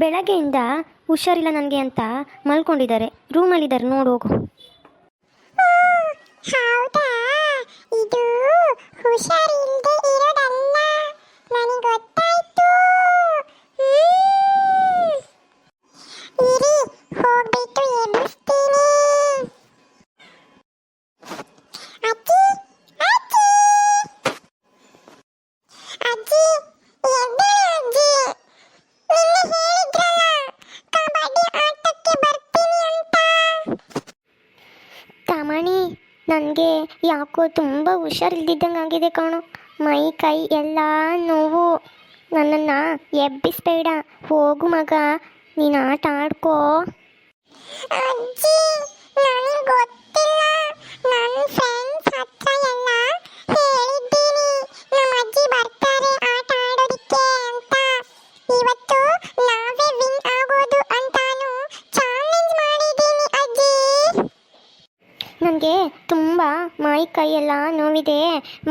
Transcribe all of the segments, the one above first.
ಬೆಳಗ್ಗೆಯಿಂದ ಹುಷಾರಿಲ್ಲ ನನಗೆ ಅಂತ ಮಲ್ಕೊಂಡಿದ್ದಾರೆ. ರೂಮಲ್ಲಿದ್ದಾರೆ ನೋಡು ಹೋಗು ಹೌದಾ ಇದು ಹುಷಾರಿಲ್ದೆ ಇರೋದಲ್ಲ ನನಗೆ ಗೊತ್ತಾಯ್ತು ಹ್ಮ್. ಇರಿ ಹೋಗ್ಬಿಟ್ಟು ಎಬ್ಬಿಸ್ತೀನಿ ಅಜ್ಜಿ ಅಜ್ಜಿ ಅಜ್ಜಿ ಎದ್ದೇಳು ಅಜ್ಜಿ ನಿನ್ನೆ ಹೇಳಿದ್ರಲ್ಲ ಕಬಡ್ಡಿ ಆಟಕ್ಕೆ ಬರ್ತೀನಿ ಅಂತ ತಮಣಿ ನನಗೆ ಯಾಕೋ ತುಂಬ ಹುಷಾರಿಲ್ದಿದ್ದಂಗೆ ಆಗಿದೆ ಕಾಣು. ಮೈ, ಕೈ ಎಲ್ಲ ನೋವು. ನನ್ನನ್ನು ಎಬ್ಬಿಸ್ಬೇಡ. ಹೋಗು ಮಗ. ನೀನು ಆಟ ಆಡ್ಕೋ. ತುಂಬ ಮೈ ಕೈಯೆಲ್ಲ ನೋವಿದೆ.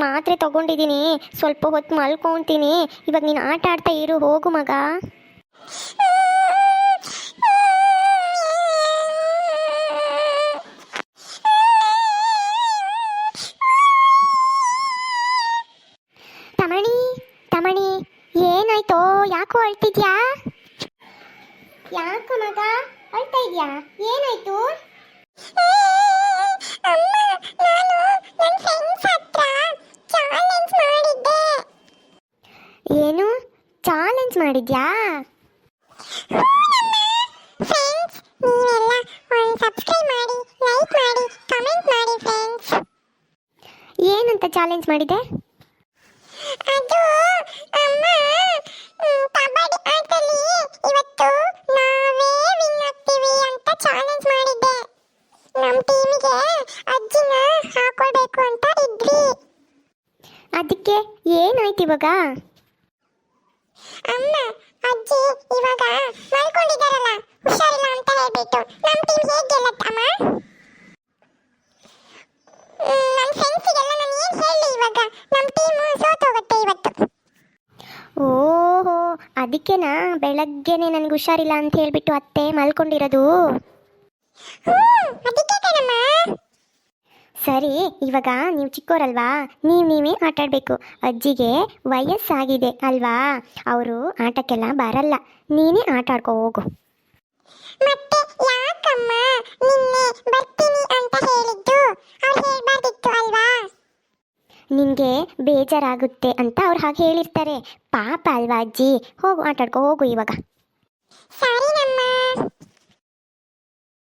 ಮಾತ್ರೆ ತಗೊಂಡಿದ್ದೀನಿ. ಸ್ವಲ್ಪ ಹೊತ್ತು ಮಲ್ಕೊತೀನಿ. ಇವಾಗ ನೀನು ಆಟ ಆಡ್ತಾ ಇರು, ಹೋಗು ಮಗ. ತಮಣಿ ತಮಣಿ, ಏನಾಯ್ತೋ? ಯಾಕೋ ಅಳ್ತಿದ್ಯಾ? ಯಾಕೋ ಮಗ, ಅಳ್ತಾ ಇದ್ಯಾ? ಏನಾಯ್ತು ಅಮ್ಮ ನಾನು ನನ್ನ ಫ್ರೆಂಡ್ಸ್ ಹತ್ರ ಚಾಲೆಂಜ್ ಮಾಡಿದ್ದೆ ಏನು? ಚಾಲೆಂಜ್ ಮಾಡಿದ್ಯಾ? ಫ್ರೆಂಡ್ಸ್ ನೀವೆಲ್ಲ ಒಂದು ಸಬ್ಸ್ಕ್ರೈಬ್ ಮಾಡಿ ಲೈಕ್ ಮಾಡಿ ಕಮೆಂಟ್ ಮಾಡಿ ಫ್ರೆಂಡ್ಸ್ ಏನಂತ ಚಾಲೆಂಜ್ ಮಾಡಿದೆ? ಅದು ಅಮ್ಮ ಕಬಡ್ಡಿ ಆಟದಲ್ಲಿ ಇವತ್ತು ನಾವೇ ವಿನ್ ಆಗ್ತೀವಿ ಅಂತ ಚಾಲೆಂಜ್ ಮಾಡಿದ್ದೆ. ನಮ್ಮ ಟೀಮಿಗೆ ಅಜ್ಜಿನ ಹಾಕೊಳ್ಬೇಕು ಅಂತ ಇದ್ವಿ. ಅದಕ್ಕೆ ಏನಾಯ್ತು ಇವಾಗ? ಅಮ್ಮ ಅಜ್ಜಿ ಇವಾಗ ಮಲ್ಕೊಂಡಿದ್ದಾರಲ್ಲ ಹುಷಾರಿಲ್ಲ ಅಂತ ಹೇಳ್ಬಿಟ್ಟು. ನಮ್ಮ ಟೀಮ್ ಹೇಗೆ ಗೆಲ್ಲತ್ತಮ್ಮ ನನ್ನ ಫ್ರೆಂಡ್ಸಿಗೆಲ್ಲ ನಾನು ಏನು ಹೇಳಿ ಇವಾಗ? ನಮ್ಮ ಟೀಮು ಸೋತೋಗುತ್ತೆ ಇವತ್ತು. ಓಹೋ ಅದಕ್ಕೆನಾ? ಬೆಳಗ್ಗೆನೆ ನನಗೆ ಹುಷಾರಿಲ್ಲ ಅಂತ ಹೇಳ್ಬಿಟ್ಟು ಅತ್ತೆ ಮಲ್ಕೊಂಡಿರೋದು? ಹ್ಞೂ ಸರಿ ಇವಾಗ ನೀವು ಚಿಕ್ಕೋರಲ್ವಾ? ನೀವು ನೀವೇ ಆಟಾಡಬೇಕು. ಅಜ್ಜಿಗೆ ವಯಸ್ಸಾಗಿದೆ ಅಲ್ವಾ? ಅವರು ಆಟಕ್ಕೆಲ್ಲ ಬರಲ್ಲ. ನೀನೇ ಆಟ ಆಡ್ಕೋ ಹೋಗು. ಮತ್ತೆ ಯಾಕಮ್ಮ? ನಿನ್ನೆ ಬರ್ತೀನಿ ಅಂತ ಹೇಳಿದ್ದು. ಅವ್ರು ಹೇಳ್ಬಾರ್ದಿತ್ತು ಅಲ್ವಾ? ನಿನಗೆ ಬೇಜಾರಾಗುತ್ತೆ ಅಂತ ಅವ್ರು ಹಾಗೆ ಹೇಳಿರ್ತಾರೆ. ಪಾಪ ಅಲ್ವಾ ಅಜ್ಜಿ? ಹೋಗು ಆಟಾಡ್ಕೋ ಹೋಗು ಇವಾಗ. ಸರಿನಮ್ಮ.